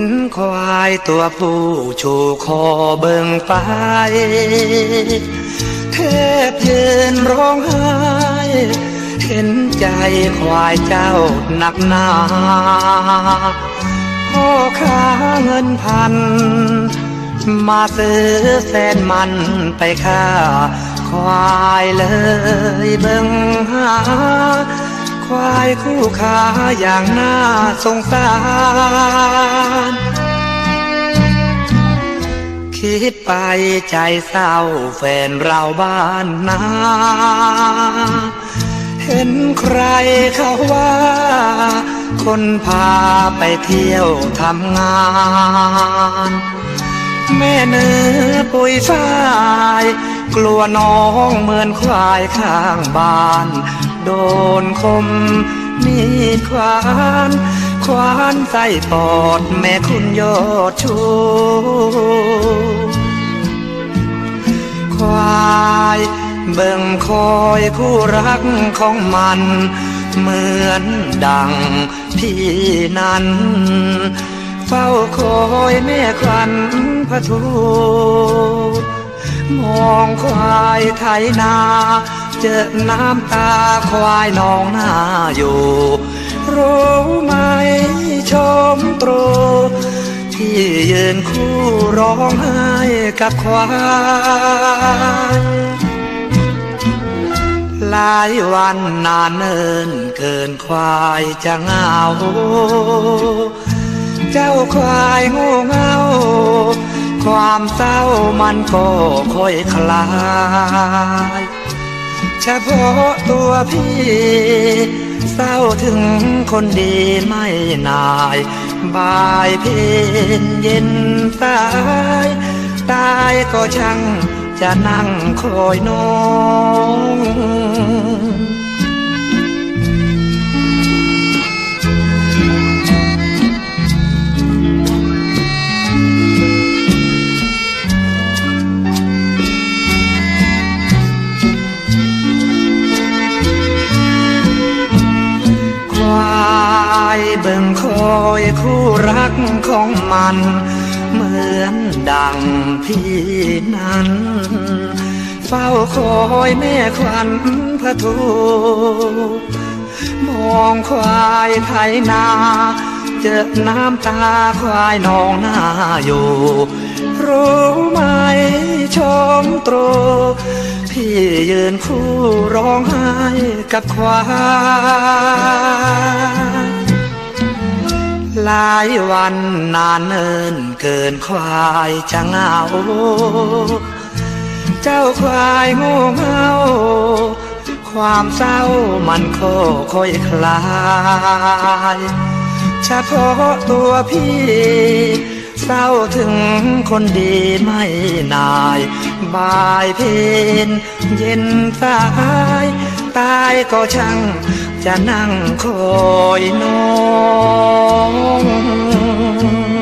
นควายตัวผู้ชูคอเบิ่งไป เทพยืนร้องไห้ เห็นใจควายเจ้าหนักหนาพ่อค้าเงินพัน มาซื้อแสนมันไปค่า ควายเลยเบิ่งหาควายคู่ขาอย่างน่าสงสาร คิดไปใจเศร้าแฟนเราบ้านนาเห็นใครเขาว่า คนพาไปเที่ยวทำงาน แม่เนื้อปุยฝ้าย กลัวน้องเหมือนควายข้างบ้าน โดนคมมีควานควานใส่ปอดแม่คุณยอดชู ควายเบิ่งคอยคู่รักของมัน เหมือนดังพี่นั้น เฝ้าคอยแม่ควันพระทูมองควายไถนา เจอน้ำตาควายนองหน้าอยู่ รู้ไหมชมตรู ที่ยืนคู่ร้องไห้กับควายหลายวันนานเนินเกินควายจะเหงา เจ้าควายงูเงา ความเศร้ามันก็ค่อยคลาย เฉพาะตัวพี่ เศร้าถึงคนดีไม่นาย บายเพนเย็นสายตายก็ช่างจะนั่งคอยน้อง อยคู่รักของมัน เหมือนดังพี่นั้น เฝ้าคอยแม่ควันพระทูมองควายไถนา เจอน้ำตาควายนองหน้าอยู่ รู้ไหมชมตรูพี่ยืนคู่ร้องไห้กับควาย หลายวันนานเนินเกินควายจะเหงา เจ้าควายโง่เงา ความเศร้ามันก็ค่อยคลายเฉพาะตัวพี่ เศร้าถึงคนดีไม่นาย บายเพนเย็นสาย ตายก็ช่าง จะนั่งคอยน้อง